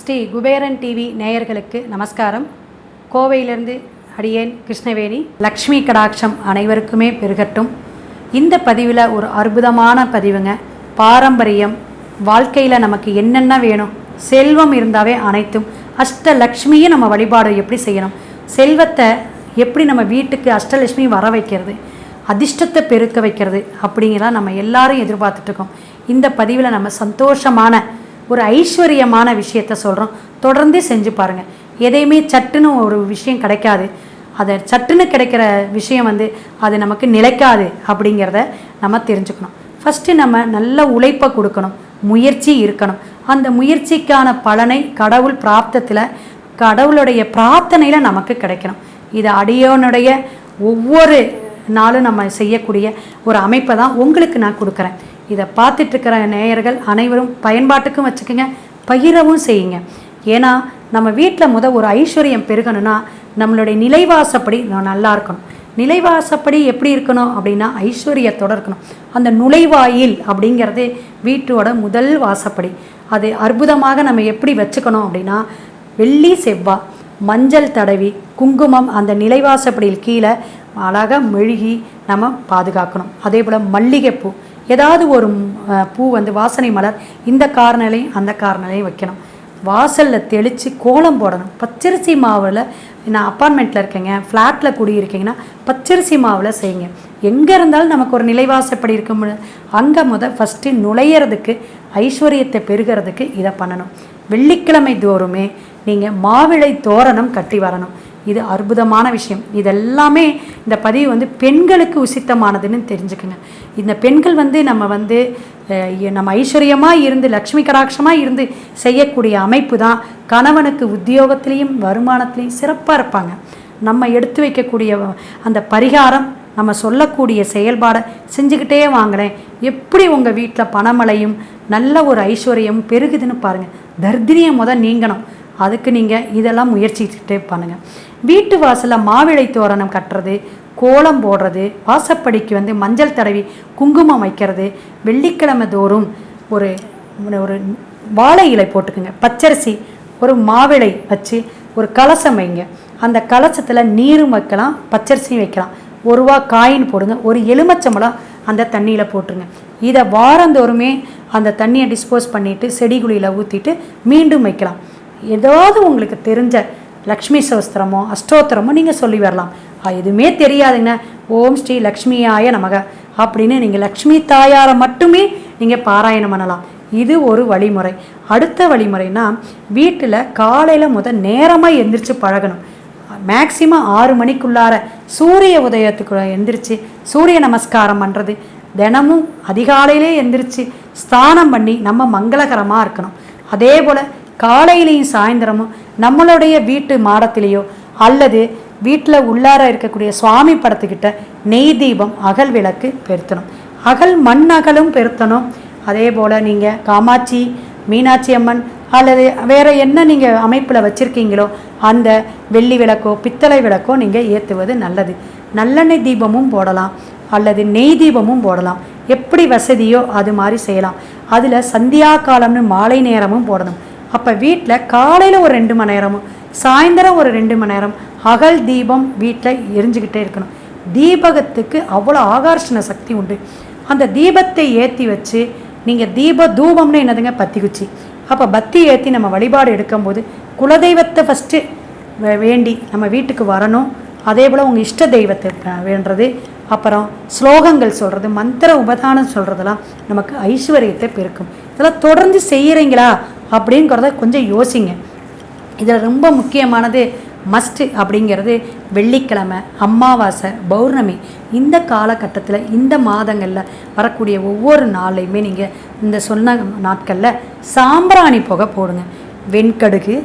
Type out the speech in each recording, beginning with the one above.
Sri Kuberan TV நேயர்களுக்கு நமஸ்காரம். கோவையிலிருந்து அடியேன் கிருஷ்ணவேணி லக்ஷ்மி கடாட்சம் அனைவருக்குமே பெருகட்டும். இந்த பதிவில் ஒரு அற்புதமான பதிவுங்க. பாரம்பரியம் வாழ்க்கையில் நமக்கு என்னென்ன வேணும்? செல்வம் இருந்தாவே அனைத்தும். அஷ்டலக்ஷ்மியை நம்ம வழிபாடு எப்படி செய்யணும்? செல்வத்தை எப்படி நம்ம வீட்டுக்கு அஷ்டலட்சுமி வர வைக்கிறது? அதிர்ஷ்டத்தை பெருக்க வைக்கிறது அப்படிங்கிறத நம்ம எல்லாரும் எதிர்பார்த்துட்ருக்கோம். இந்த பதிவில் நம்ம சந்தோஷமான ஒரு ஐஸ்வர்யமான விஷயத்த சொல்கிறோம் தொடர்ந்து செஞ்சு பாருங்கள் எதையுமே சட்டுன்னு ஒரு விஷயம் கிடைக்காது. அதை சட்டுன்னு கிடைக்கிற விஷயம் வந்து அது நமக்கு நிலைக்காது அப்படிங்கிறத நம்ம தெரிஞ்சுக்கணும். ஃபஸ்ட்டு நம்ம நல்ல உழைப்பை கொடுக்கணும். முயற்சி இருக்கணும். அந்த முயற்சிக்கான பலனை கடவுள் பிராப்தத்தில் கடவுளுடைய பிரார்த்தனையில் நமக்கு கிடைக்கணும். இது அடியோனுடைய ஒவ்வொரு நாளும் நம்ம செய்யக்கூடிய ஒரு அமைப்பை தான் உங்களுக்கு நான் கொடுக்குறேன். இதை பார்த்துட்டு இருக்கிற நேயர்கள் அனைவரும் பயன்பாட்டுக்கும் வச்சுக்கோங்க பகிரவும் செய்யுங்க. ஏன்னா நம்ம வீட்டில் முத ஒரு ஐஸ்வர்யம் பெருகணும்னா நம்மளுடைய நிலைவாசப்படி நான் நல்லா இருக்கணும். நிலைவாசப்படி எப்படி இருக்கணும் அப்படின்னா ஐஸ்வர்யத்தோடு இருக்கணும். அந்த நுழைவாயில் அப்படிங்கிறது வீட்டோட முதல் வாசப்படி. அது அற்புதமாக நம்ம எப்படி வச்சுக்கணும் அப்படின்னா வெள்ளி செவ்வாய் மஞ்சள் தடவி குங்குமம் அந்த நிலைவாசப்படியில் கீழே அழகாக மெழுகி நம்ம பாதுகாக்கணும். அதே போல் மல்லிகைப்பூ. ஏதாவது ஒரு பூ வந்து வாசனை மலர் இந்த கார்னலையும் அந்த கார்னலையும் வைக்கணும். வாசலில் தெளித்து கோலம் போடணும். பச்சரிசி மாவில் நான் அப்பார்ட்மெண்ட்டில் இருக்கேங்க ஃப்ளாட்டில் குடியிருக்கீங்கன்னா பச்சரிசி மாவில் செய்யுங்க. எங்கே இருந்தாலும் நமக்கு ஒரு நிலைவாசப்படி இருக்க முடியாது அங்கே முத ஃபஸ்ட்டு நுழையிறதுக்கு ஐஸ்வர்யத்தை பெருகிறதுக்கு இதை பண்ணணும். வெள்ளிக்கிழமை தோறுமே நீங்கள் மாவிளை தோரணம் கட்டி வரணும். இது அற்புதமான விஷயம். இதெல்லாமே இந்த பதிவு வந்து பெண்களுக்கு உசித்தமானதுன்னு தெரிஞ்சுக்கோங்க. இந்த பெண்கள் வந்து நம்ம வந்து நம்ம ஐஸ்வர்யமாக இருந்து லக்ஷ்மி கடாட்சமாக இருந்து செய்யக்கூடிய அமைப்பு தான் கணவனுக்கு உத்தியோகத்திலையும் வருமானத்திலையும் சிறப்பாக இருப்பாங்க. நம்ம எடுத்து வைக்கக்கூடிய அந்த பரிகாரம் நம்ம சொல்லக்கூடிய செயல்பாடை செஞ்சுக்கிட்டே வாங்கினேன் எப்படி உங்கள் வீட்டில் பணமழையும் நல்ல ஒரு ஐஸ்வர்யம் பெருகுதுன்னு பாருங்கள் தர்தினியை முத நீங்கணும். அதுக்கு நீங்கள் இதெல்லாம் முயற்சிக்கிட்டே பண்ணுங்கள் வீட்டு வாசலில் மாவிளை தோரணம் கட்டுறது கோலம் போடுறது வாசப்படிக்கு வந்து மஞ்சள் தடவி குங்குமம் வைக்கிறது வெள்ளிக்கிழமை தோறும் ஒரு ஒரு வாழை இலை போட்டுக்குங்க. பச்சரிசி ஒரு மாவிளை வச்சு ஒரு கலசம் வைங்க. அந்த கலசத்தில் நீரும் வைக்கலாம் பச்சரிசியும் வைக்கலாம். ஒரு ரூபா காயின் போடுங்க. ஒரு எலுமச்சம்பழம் அந்த தண்ணியில் போட்டுருங்க. இதை வாரந்தோறுமே அந்த தண்ணியை டிஸ்போஸ் பண்ணிவிட்டு செடிகுழியில் ஊற்றிட்டு மீண்டும் வைக்கலாம். ஏதாவது உங்களுக்கு தெரிஞ்ச லக்ஷ்மி சோஸ்திரமோ அஷ்டோத்திரமோ நீங்கள் சொல்லி வரலாம். எதுவுமே தெரியாதுங்க. ஓம் ஸ்ரீ லக்ஷ்மியாய நமக அப்படின்னு நீங்கள் லக்ஷ்மி தாயாரை மட்டுமே நீங்கள் பாராயணம் பண்ணலாம். இது ஒரு வழிமுறை. அடுத்த வழிமுறைனா வீட்டில் காலையில் முத நேரமாக எந்திரிச்சு பழகணும். மேக்சிமம் ஆறு மணிக்குள்ளார சூரிய உதயத்துக்கு எந்திரிச்சு சூரிய நமஸ்காரம் பண்ணுறது தினமும் அதிகாலையிலே எந்திரிச்சு ஸ்தானம் பண்ணி நம்ம மங்களகரமாக இருக்கணும். அதே போல் காலையிலையும் சாயந்தரமும் நம்மளுடைய வீட்டு மாடத்திலேயோ அல்லது வீட்டில் உள்ளார இருக்கக்கூடிய சுவாமி படத்துக்கிட்ட நெய் தீபம் அகல் விளக்கு பெருத்தணும். அகல் மண் அகலும் பெருத்தணும். அதே போல் நீங்கள் காமாட்சி மீனாட்சி அம்மன் அல்லது வேறு என்ன நீங்கள் அமைப்பில் வச்சுருக்கீங்களோ அந்த வெள்ளி விளக்கோ பித்தளை விளக்கோ நீங்கள் ஏற்றுவது நல்லது. நல்லெண்ணெய் தீபமும் போடலாம். அல்லது நெய் தீபமும் போடலாம். எப்படி வசதியோ அது மாதிரி செய்யலாம். அதில் சந்தியா காலம்னு மாலை நேரமும் போடணும். அப்போ வீட்டில் காலையில் ஒரு ரெண்டு மணி நேரமும் சாயந்தரம் ஒரு ரெண்டு மணி நேரம் அகல் தீபம் வீட்டில் எரிஞ்சுக்கிட்டே இருக்கணும். தீபகத்துக்கு அவ்வளோ ஆகர்ஷண சக்தி உண்டு. அந்த தீபத்தை ஏற்றி வச்சு நீங்கள் தீப தூபம்னு என்னதுங்க? பத்தி குச்சி அப்போ பத்தி ஏற்றி நம்ம வழிபாடு எடுக்கும்போது குலதெய்வத்தை ஃபஸ்ட்டு வேண்டி நம்ம வீட்டுக்கு வரணும். அதே போல் உங்கள் இஷ்ட தெய்வத்தை வேண்டுறது. அப்புறம் ஸ்லோகங்கள் சொல்கிறது மந்திர உபதானம் சொல்கிறதெல்லாம் நமக்கு ஐஸ்வர்யத்தை பெருக்கும். இதெல்லாம் தொடர்ந்து செய்கிறீங்களா அப்படிங்கிறத கொஞ்சம் யோசிங்க. இதில் ரொம்ப முக்கியமானது மஸ்ட்டு அப்படிங்கிறது வெள்ளிக்கிழமை அமாவாசை பௌர்ணமி. இந்த காலகட்டத்தில் இந்த மாதங்களில் வரக்கூடிய ஒவ்வொரு நாளையுமே நீங்கள் இந்த சொன்ன நாட்களில் சாம்பிராணி புகை போடுங்க. வெண்கடுகு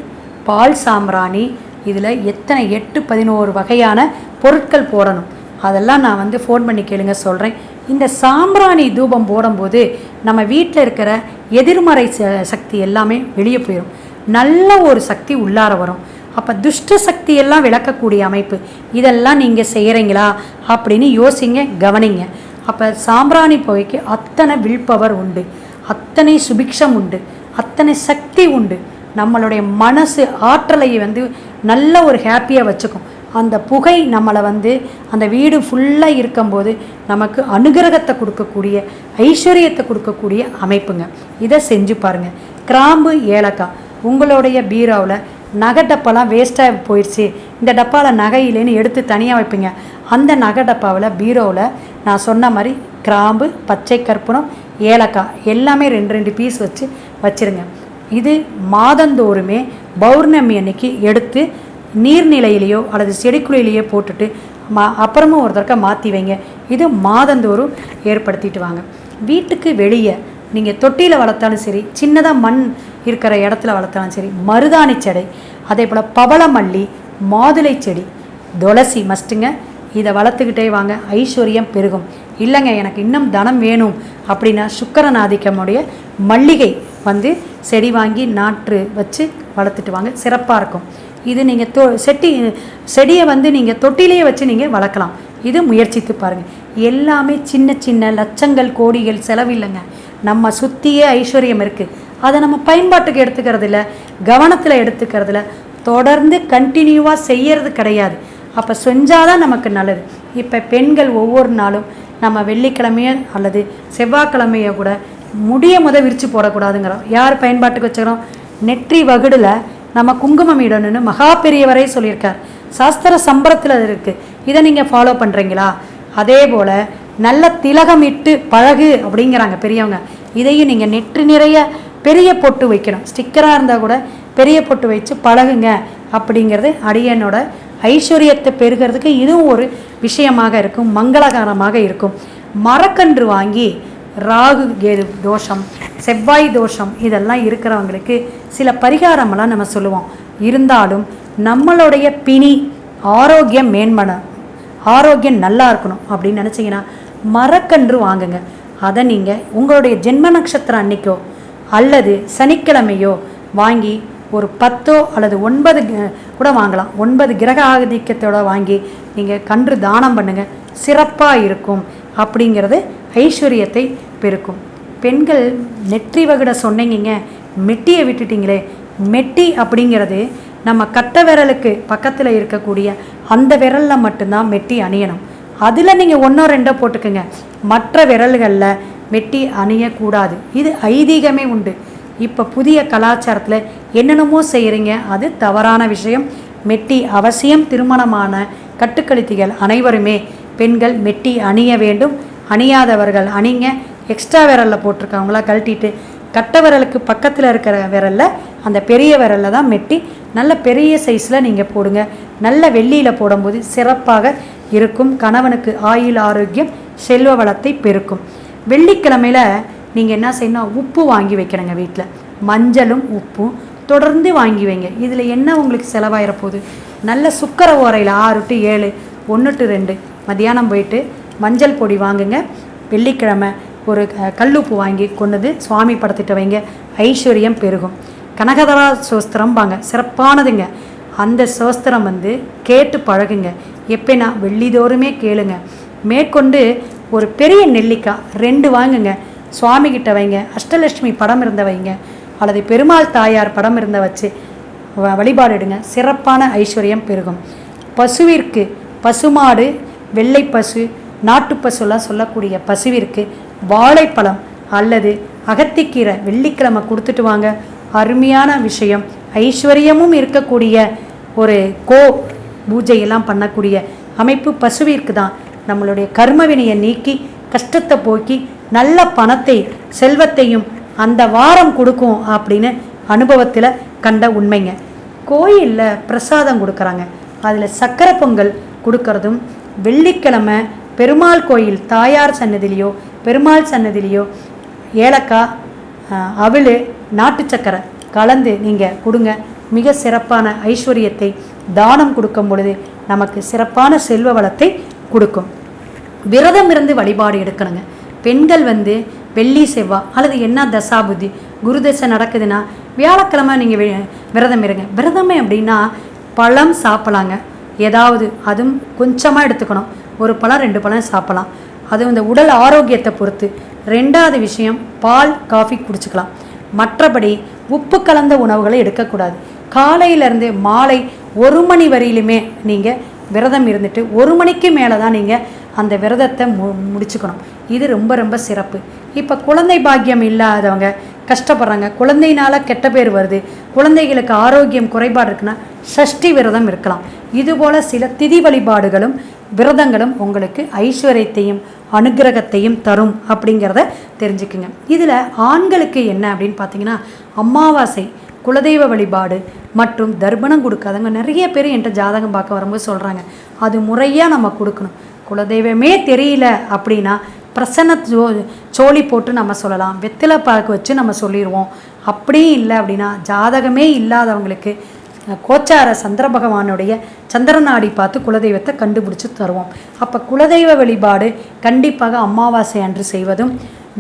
பால் சாம்பிராணி இதில் எத்தனை எட்டு பதினோரு வகையான பொருட்கள் போடணும். அதெல்லாம் நான் வந்து ஃபோன் பண்ணி கேளுங்க சொல்கிறேன் இந்த சாம்பிராணி தூபம் போடும்போது நம்ம வீட்டில் இருக்கிற எதிர்மறை ச- சக்தி எல்லாமே வெளியே போயிடும் நல்ல ஒரு சக்தி உள்ளார வரும். அப்போ துஷ்ட சக்தி எல்லாம் விளக்கக்கூடிய அமைப்பு. இதெல்லாம் நீங்கள் செய்கிறீங்களா அப்படின்னு யோசிங்க கவனிங்க. அப்போ சாம்பிராணி புகைக்கு அத்தனை வில் பவர் உண்டு. அத்தனை சுபிக்ஷம் உண்டு. அத்தனை சக்தி உண்டு. நம்மளுடைய மனசு ஆற்றலை வந்து நல்ல ஒரு ஹாப்பியாக வச்சுக்கும். அந்த புகை நம்மளை வந்து அந்த வீடு ஃபுல்லாக இருக்கும்போது நமக்கு அனுகிரகத்தை கொடுக்கக்கூடிய ஐஸ்வர்யத்தை கொடுக்கக்கூடிய அமைப்புங்க. இதை செஞ்சு பாருங்கள் கிராம்பு ஏலக்காய். உங்களுடைய பீரோவில் நகை டப்பாலாம் வேஸ்ட்டாக போயிடுச்சு. இந்த டப்பாவில் நகை இல்லைன்னு எடுத்து தனியாக வைப்பீங்க. அந்த நகை டப்பாவில் பீரோவில் நான் சொன்ன மாதிரி கிராம்பு பச்சை கற்பூரம் ஏலக்காய் எல்லாமே ரெண்டு ரெண்டு பீஸ் வச்சு வச்சுருங்க. இது மாதந்தோறுமே பௌர்ணமி அன்னைக்கு எடுத்து நீர்நிலையிலையோ அல்லது செடிக்குழியிலையோ போட்டுட்டு மா அப்புறமும் ஒரு தடக்க மாற்றி வைங்க. இது மாதந்தோறும் ஏற்படுத்திட்டு வாங்க. வீட்டுக்கு வெளியே நீங்கள் தொட்டியில் வளர்த்தாலும் சரி சின்னதாக மண் இருக்கிற இடத்துல வளர்த்தாலும் சரி மருதாணி செடை அதே போல் பவளமல்லி மாதுளை செடி துளசி மஸ்ட்டுங்க இதை வளர்த்துக்கிட்டே வாங்க. ஐஸ்வர்யம் பெருகும். இல்லைங்க எனக்கு இன்னும் தனம் வேணும் அப்படின்னா சுக்கரன் ஆதிக்கமுடைய மல்லிகை வந்து செடி வாங்கி நாற்று வச்சு வளர்த்துட்டு வாங்க. சிறப்பாக இருக்கும். இது நீங்கள் தொ செட்டி செடியை வந்து நீங்கள் தொட்டிலேயே வச்சு நீங்கள் வளர்க்கலாம். இது முயற்சித்து பாருங்கள் எல்லாமே சின்ன சின்ன லட்சங்கள் கோடிகள் செலவில்லைங்க. நம்ம சுற்றியே ஐஸ்வர்யம் இருக்குது அதை நம்ம பயன்பாட்டுக்கு எடுத்துக்கிறது இல்லை கவனத்தில் எடுத்துக்கிறதுல தொடர்ந்து கண்டினியூவாக செய்யறது கிடையாது. அப்போ செஞ்சாதான் நமக்கு நல்லது. இப்போ பெண்கள் ஒவ்வொரு நாளும் நம்ம வெள்ளிக்கிழமையோ அல்லது செவ்வாய்க்கிழமையோ கூட முடிய முத விரித்து போடக்கூடாதுங்கிறோம். யார் பயன்பாட்டுக்கு வச்சுக்கிறோம்? நெற்றி வகுடில் நம்ம குங்குமம் இடணும்னு மகா பெரியவரே சொல்லியிருக்கார். சாஸ்திர சம்பரத்தில் அது இருக்குது இதை நீங்கள் ஃபாலோ பண்ணுறீங்களா அதே போல் நல்ல திலகமிட்டு பழகு அப்படிங்கிறாங்க பெரியவங்க. இதையும் நீங்கள் நெற்று நிறைய பெரிய பொட்டு வைக்கணும். ஸ்டிக்கராக இருந்தால் கூட பெரிய பொட்டு வச்சு பழகுங்க அப்படிங்கிறது அடியனோட ஐஸ்வர்யத்தை பெருகிறதுக்கு இதுவும் ஒரு விஷயமாக இருக்கும் மங்களகரமாக இருக்கும். மரக்கன்று வாங்கி ராகு கேது தோஷம் செவ்வாய் தோஷம் இதெல்லாம் இருக்கிறவங்களுக்கு சில பரிகாரமெல்லாம் நம்ம சொல்லுவோம். இருந்தாலும் நம்மளுடைய பிணி ஆரோக்கியம் மேன்மன ஆரோக்கியம் நல்லா இருக்கணும் அப்படின்னு நினச்சிங்கன்னா மரக்கன்று வாங்குங்க. அதை நீங்கள் உங்களுடைய ஜென்ம நட்சத்திரம் அன்னைக்கோ அல்லது சனிக்கிழமையோ வாங்கி ஒரு பத்தோ அல்லது ஒன்பது கூட வாங்கலாம். ஒன்பது கிரக ஆதிக்கத்தோட வாங்கி நீங்கள் கன்று தானம் பண்ணுங்கள் சிறப்பாக இருக்கும் அப்படிங்கிறது ஐஸ்வர்யத்தை பெருக்கும். பெண்கள் நெற்றி வகுட சொன்னீங்க மெட்டியை விட்டுட்டீங்களே. மெட்டி அப்படிங்கிறது நம்ம கட்டை விரலுக்கு பக்கத்தில் இருக்கக்கூடிய அந்த விரலில் மட்டும்தான் மெட்டி அணியணும். அதில் நீங்கள் ஒன்றோ ரெண்டோ போட்டுக்கோங்க. மற்ற விரல்களில் மெட்டி அணியக்கூடாது. இது ஐதீகமே உண்டு. இப்போ புதிய கலாச்சாரத்தில் என்னென்னமோ செய்கிறீங்க அது தவறான விஷயம். மெட்டி அவசியம் திருமணமான கட்டுக்கழுத்திகள் அனைவருமே பெண்கள் மெட்டி அணிய வேண்டும். அணியாதவர்கள் அணிங்க எக்ஸ்ட்ரா விரலில் போட்டிருக்கவங்களா கழட்டிட்டு கட்ட விரலுக்கு பக்கத்தில் இருக்கிற விரலில் அந்த பெரிய விரலில் தான் மெட்டி நல்ல பெரிய சைஸில் நீங்கள் போடுங்க. நல்ல வெள்ளியில் போடும்போது சிறப்பாக இருக்கும். கணவனுக்கு ஆயுள் ஆரோக்கியம் செல்வ வளத்தை பெருக்கும். வெள்ளிக்கிழமையில் நீங்கள் என்ன செய்யணும் உப்பு வாங்கி வைக்கணுங்க வீட்டில் மஞ்சளும் உப்பும் தொடர்ந்து வாங்கி வைங்க. இதில் என்ன உங்களுக்கு செலவாயிர போகுது நல்ல சுக்கர ஓரையில் ஆறு டு ஏழு ஒன்று டு ரெண்டு. மத்தியானம் போயிட்டு மஞ்சள் பொடி வாங்குங்க. வெள்ளிக்கிழமை ஒரு க- கல்லுப்பு வாங்கி கொண்டுது சுவாமி படத்திட்ட வைங்க. ஐஸ்வர்யம் பெருகும். கனகதரா சோஸ்திரம்பாங்க சிறப்பானதுங்க. அந்த சோஸ்திரம் வந்து கேட்டு பழகுங்க. எப்படின்னா வெள்ளிதோறுமே கேளுங்க. மேற்கொண்டு ஒரு பெரிய நெல்லிக்காய் ரெண்டு வாங்குங்க. சுவாமி கிட்ட வைங்க. அஷ்டலட்சுமி படம் இருந்த வைங்க. அல்லது பெருமாள் தாயார் படம் இருந்த வச்சு வ- வழிபாடிடுங்க. சிறப்பான ஐஸ்வர்யம் பெருகும். பசுவிற்கு பசுமாடு வெள்ளை பசு நாட்டுப்பசுலாம் சொல்லக்கூடிய பசுவிற்கு வாழைப்பழம் அல்லது அகத்திக்கீரை வெள்ளிக்கிழமை கொடுத்துட்டு வாங்க. அருமையான விஷயம். ஐஸ்வர்யமும் இருக்கக்கூடிய ஒரு கோ பூஜையெல்லாம் பண்ணக்கூடிய அமைப்பு பசுவிற்கு தான். நம்மளுடைய கர்மவினையை நீக்கி கஷ்டத்தை போக்கி நல்ல பணத்தை செல்வத்தையும் அந்த வாரம் கொடுக்கும் அப்படின்னு அனுபவத்தில் கண்ட உண்மைங்க. கோயிலில் பிரசாதம் கொடுக்குறாங்க. அதில் சக்கரை பொங்கல் கொடுக்கறதும் வெள்ளிக்கிழமை பெருமாள் கோயில் தாயார் சன்னதிலேயோ பெருமாள் சன்னதிலேயோ ஏலக்காய் அஹ், நாட்டு சக்கரை கலந்து நீங்கள் கொடுங்க. மிக சிறப்பான ஐஸ்வர்யத்தை தானம் கொடுக்கும் பொழுது நமக்கு சிறப்பான செல்வ வளத்தை கொடுக்கும். விரதம் இருந்து வழிபாடு எடுக்கணுங்க. பெண்கள் வந்து வெள்ளி செவ்வாய் அல்லது என்ன தசாபுத்தி குரு தசை நடக்குதுன்னா வியாழக்கிழமை நீங்கள் விரதம் இருங்க. விரதமே அப்படின்னா பழம் சாப்பிடலாங்க. ஏதாவது அதுவும் கொஞ்சமாக எடுத்துக்கணும். ஒரு பழம் ரெண்டு பழம் சாப்பிடலாம். அது இந்த உடல் ஆரோக்கியத்தை பொறுத்து. ரெண்டாவது விஷயம் பால் காஃபி குடிச்சுக்கலாம். மற்றபடி உப்பு கலந்த உணவுகளை எடுக்கக்கூடாது. காலையிலேருந்து மாலை ஒரு மணி வரையிலுமே நீங்கள் விரதம் இருந்துட்டு ஒரு மணிக்கு மேலே தான் நீங்கள் அந்த விரதத்தை மு முடிச்சுக்கணும். இது ரொம்ப ரொம்ப சிறப்பு. இப்போ குழந்தை பாக்கியம் இல்லாதவங்க கஷ்டப்படுறாங்க. குழந்தையினால கெட்ட பேர் வருது. குழந்தைகளுக்கு ஆரோக்கியம் குறைபாடு இருக்குன்னா சஷ்டி விரதம் இருக்கலாம். இதுபோல் சில திதி வழிபாடுகளும் விரதங்களும் உங்களுக்கு ஐஸ்வர்யத்தையும் அனுகிரகத்தையும் தரும் அப்படிங்கிறத தெரிஞ்சுக்குங்க. இதில் ஆண்களுக்கு என்ன அப்படின்னு பார்த்தீங்கன்னா அமாவாசை குலதெய்வ வழிபாடு மற்றும் தர்ப்பணம் கொடுக்காதவங்க நிறைய பேர் என்கிட்ட ஜாதகம் பார்க்க வரும்போது சொல்கிறாங்க அது முறையாக நம்ம கொடுக்கணும். குலதெய்வமே தெரியல அப்படின்னா பிரசன்ன ஜோ சோழி போட்டு நம்ம சொல்லலாம். வெத்தலை பாக்கு வச்சு நம்ம சொல்லிடுவோம் அப்படியும் இல்லை அப்படின்னா ஜாதகமே இல்லாதவங்களுக்கு கோச்சார சந்திர பகவானுடைய சந்திரநாடி பார்த்து குலதெய்வத்தை கண்டுபிடிச்சி தருவோம். அப்போ குலதெய்வ வழிபாடு கண்டிப்பாக அமாவாசை அன்று செய்வதும்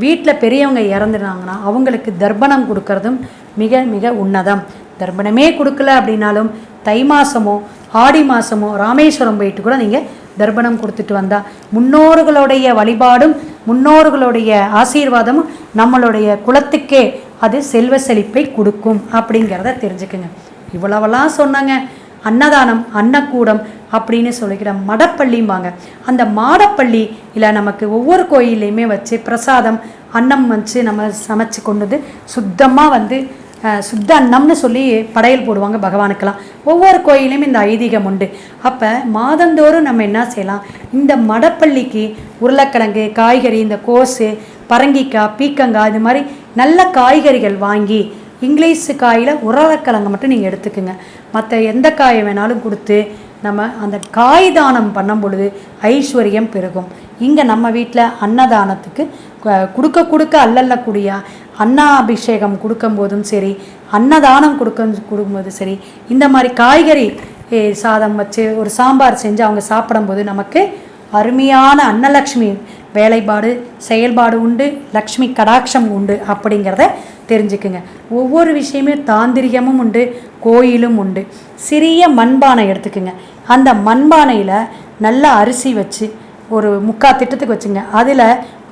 வீட்டில் பெரியவங்க இறந்துட்டாங்கன்னா அவங்களுக்கு தர்ப்பணம் கொடுக்கறதும் மிக மிக உன்னதம். தர்ப்பணமே கொடுக்கல அப்படின்னாலும் தை மாதமோ ஆடி மாதமோ ராமேஸ்வரம் போயிட்டு கூட நீங்கள் தர்ப்பணம் கொடுத்துட்டு வந்தால் முன்னோர்களுடைய வழிபாடும் முன்னோர்களுடைய ஆசீர்வாதமும் நம்மளுடைய குலத்துக்கே அது செல்வ செழிப்பை கொடுக்கும் அப்படிங்கிறத தெரிஞ்சுக்குங்க. இவ்வளவெல்லாம் சொன்னாங்க. அன்னதானம் அன்னக்கூடம் அப்படின்னு சொல்லிக்கிற மடப்பள்ளிம்பாங்க. அந்த மாடப்பள்ளி இல்லை நமக்கு ஒவ்வொரு கோயில்லையுமே வச்சு பிரசாதம் அன்னம் வச்சு நம்ம சமைச்சு கொண்டு வந்து சுத்தமாக வந்து சுத்த அன்னம்னு சொல்லி படையல் போடுவாங்க பகவானுக்கெல்லாம். ஒவ்வொரு கோயிலையும் இந்த ஐதீகம் உண்டு. அப்போ மாதந்தோறும் நம்ம என்ன செய்யலாம்? இந்த மடப்பள்ளிக்கு உருளைக்கிழங்கு காய்கறி இந்த கோஸு பரங்கிக்காய் பீக்கங்காய் இது மாதிரி நல்ல காய்கறிகள் வாங்கி இங்கிலீஷு காயில் உருளைக்கிழங்கு மட்டும் நீங்கள் எடுத்துக்கோங்க. மற்ற எந்த காயை வேணாலும் கொடுத்து நம்ம அந்த காய் தானம் பண்ணும் பொழுது ஐஸ்வர்யம் பெருகும். இங்கே நம்ம வீட்டில் அன்னதானத்துக்கு கொடுக்க கொடுக்க அல்லல்லக்கூடிய அன்னாபிஷேகம் கொடுக்கும்போதும் சரி அன்னதானம் கொடுக்க கொடுக்கும்போதும் சரி இந்த மாதிரி காய்கறி சாதம் வச்சு ஒரு சாம்பார் செஞ்சு அவங்க சாப்பிடும்போது நமக்கு அருமையான அன்னலக்ஷ்மி வேலைப்பாடு செயல்பாடு உண்டு லக்ஷ்மி கடாட்சம் உண்டு அப்படிங்கிறத தெரிஞ்சுக்குங்க. ஒவ்வொரு விஷயமே தாந்திரிகமும் உண்டு கோயிலும் உண்டு. சிறிய மண்பானை எடுத்துக்குங்க. அந்த மண்பானையில் நல்ல அரிசி வச்சு ஒரு முக்கா திட்டத்துக்கு வச்சுங்க. அதில்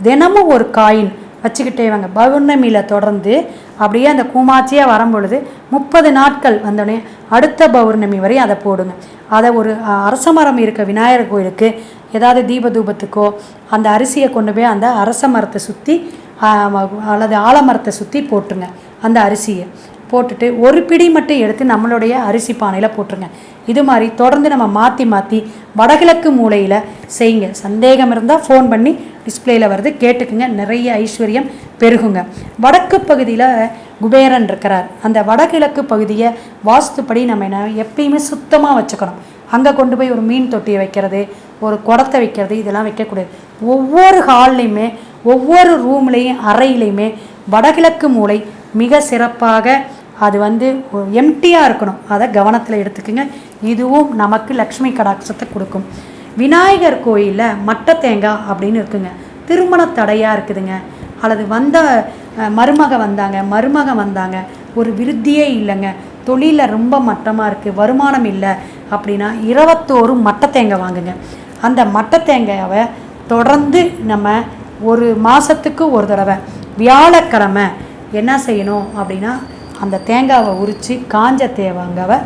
தினமும் ஒரு காயின் வச்சுக்கிட்டே வாங்க. பௌர்ணமியில் தொடர்ந்து அப்படியே அந்த கூமாச்சியாக வரும்பொழுது முப்பது நாட்கள் வந்தோடனே அடுத்த பௌர்ணமி வரை அதை போடுங்க. அதை ஒரு அரச மரம் இருக்க விநாயகர் கோயிலுக்கு ஏதாவது தீப தூபத்துக்கோ அந்த அரிசியை கொண்டு போய் அந்த அரச மரத்தை சுற்றி அல்லது ஆலமரத்தை சுற்றி போட்டுருங்க அந்த அரிசியை. போட்டுட்டு ஒரு பிடி மட்டும் எடுத்து நம்மளுடைய அரிசி பானையில் போட்டுருங்க. இது மாதிரி தொடர்ந்து நம்ம மாற்றி மாற்றி வடகிழக்கு மூலையில் செய்யுங்க. சந்தேகம் இருந்தால் ஃபோன் பண்ணி டிஸ்ப்ளேயில் வருது. கேட்டுக்குங்க. நிறைய ஐஸ்வர்யம் பெருகுங்க. வடக்கு பகுதியில் குபேரன் இருக்கிறார். அந்த வடகிழக்கு பகுதியை வாஸ்துப்படி நம்ம என்ன எப்பயுமே சுத்தமாக வச்சுக்கணும். அங்கே கொண்டு போய் ஒரு மீன் தொட்டியை வைக்கிறது ஒரு குடத்தை வைக்கிறது இதெல்லாம் வைக்கக்கூடாது. ஒவ்வொரு ஹால்லையுமே ஒவ்வொரு ரூம்லேயும் அறையிலையுமே வடகிழக்கு மூலை மிக சிறப்பாக அது வந்து எம்டியாக இருக்கணும். அதை கவனத்தில் எடுத்துக்கோங்க. இதுவும் நமக்கு லக்ஷ்மி கடாட்சத்தை கொடுக்கும். விநாயகர் கோயிலில் மட்டை தேங்காய் அப்படின்னு இருக்குங்க. திருமண தடையாக இருக்குதுங்க. அல்லது வந்த மருமக வந்தாங்க மருமக வந்தாங்க. ஒரு விருத்தியே இல்லைங்க. தொழிலில் ரொம்ப மட்டமாக இருக்குது வருமானம் இல்லை. அப்படின்னா இருபத்தோரு மட்டை தேங்காய் வாங்குங்க. அந்த மட்டை தேங்காயை தொடர்ந்து நம்ம ஒரு மாதத்துக்கு ஒரு தடவை வியாழக்கிழமை என்ன செய்யணும் அப்படின்னா அந்த தேங்காவை உரித்து காஞ்ச தேங்காவை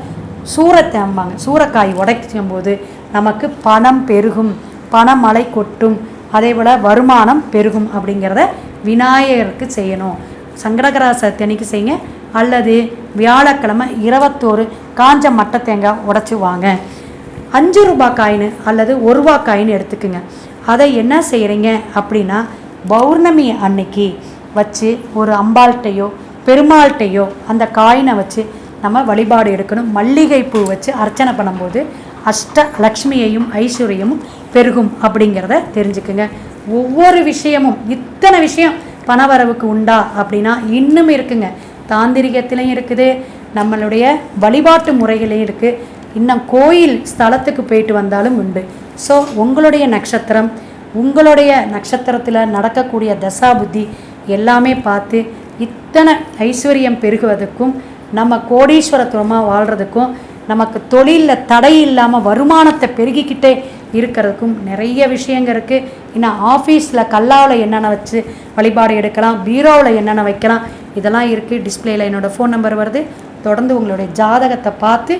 சூரத்தேம்பாங்க சூறைக்காய் உடைக்கும் போது நமக்கு பணம் பெருகும் பணமழை கொட்டும் அதே போல் வருமானம் பெருகும் அப்படிங்கிறத விநாயகருக்கு செய்யணும். சங்கடகரா சதுர்த்தி அன்னைக்கு செய்யுங்க. அல்லது வியாழக்கிழமை இருபத்தோரு காஞ்ச மட்டை தேங்காய் உடச்சி வாங்க. அஞ்சு ரூபாய் காயின் அல்லது ஒரு ரூபா காயின் எடுத்துக்குங்க. அதை என்ன செய்கிறீங்க அப்படின்னா பௌர்ணமி அன்னைக்கு வச்சு ஒரு அம்பாள்கிட்டையோ பெருமாள்கிட்டையோ அந்த காயினை வச்சு நம்ம வழிபாடு எடுக்கணும். மல்லிகை பூ வச்சு அர்ச்சனை பண்ணும்போது அஷ்ட லக்ஷ்மியையும் ஐஸ்வர்யமும் பெருகும் அப்படிங்கிறத தெரிஞ்சுக்குங்க. ஒவ்வொரு விஷயமும் இத்தனை விஷயம் பணவரவுக்கு உண்டா அப்படின்னா இன்னும் இருக்குங்க. தாந்திரிகத்திலையும் இருக்குது நம்மளுடைய வழிபாட்டு முறைகளையும் இருக்குது இன்னும் கோயில் ஸ்தலத்துக்கு போயிட்டு வந்தாலும் உண்டு. ஸோ உங்களுடைய நட்சத்திரம் உங்களுடைய நட்சத்திரத்தில் நடக்கக்கூடிய தசா புத்தி எல்லாமே பார்த்து இத்தனை ஐஸ்வர்யம் பெருகுவதற்கும் நம்ம கோடீஸ்வரத்துவமாக வாழ்கிறதுக்கும் நமக்கு தொழிலில் தடை இல்லாமல் வருமானத்தை பெருகிக்கிட்டே இருக்கிறதுக்கும் நிறைய விஷயங்கள் இருக்குது இன்னும் ஆஃபீஸில் கல்லாவில் என்னென்ன வச்சு வழிபாடு எடுக்கலாம் பீரோவில் என்னென்ன வைக்கலாம் இதெல்லாம் இருக்குது டிஸ்பிளேயில் என்னோடய ஃபோன் நம்பர் வருது. தொடர்ந்து உங்களுடைய ஜாதகத்தை பார்த்து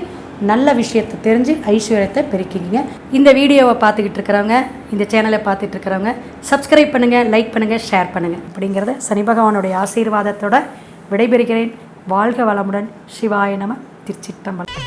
நல்ல விஷயத்தை தெரிஞ்சு ஐஸ்வர்யத்தை பெருக்கிக்கிங்க. இந்த வீடியோவை பார்த்துக்கிட்டு இருக்கிறவங்க இந்த சேனலை பார்த்துட்டு இருக்கிறவங்க சப்ஸ்கிரைப் பண்ணுங்கள் லைக் பண்ணுங்கள் ஷேர் பண்ணுங்கள் அப்படிங்கிறத சனி பகவானுடைய ஆசீர்வாதத்தோட விடைபெறுகிறேன். வாழ்க வளமுடன். சிவாய நம. திருச்சிட்டம்பலம்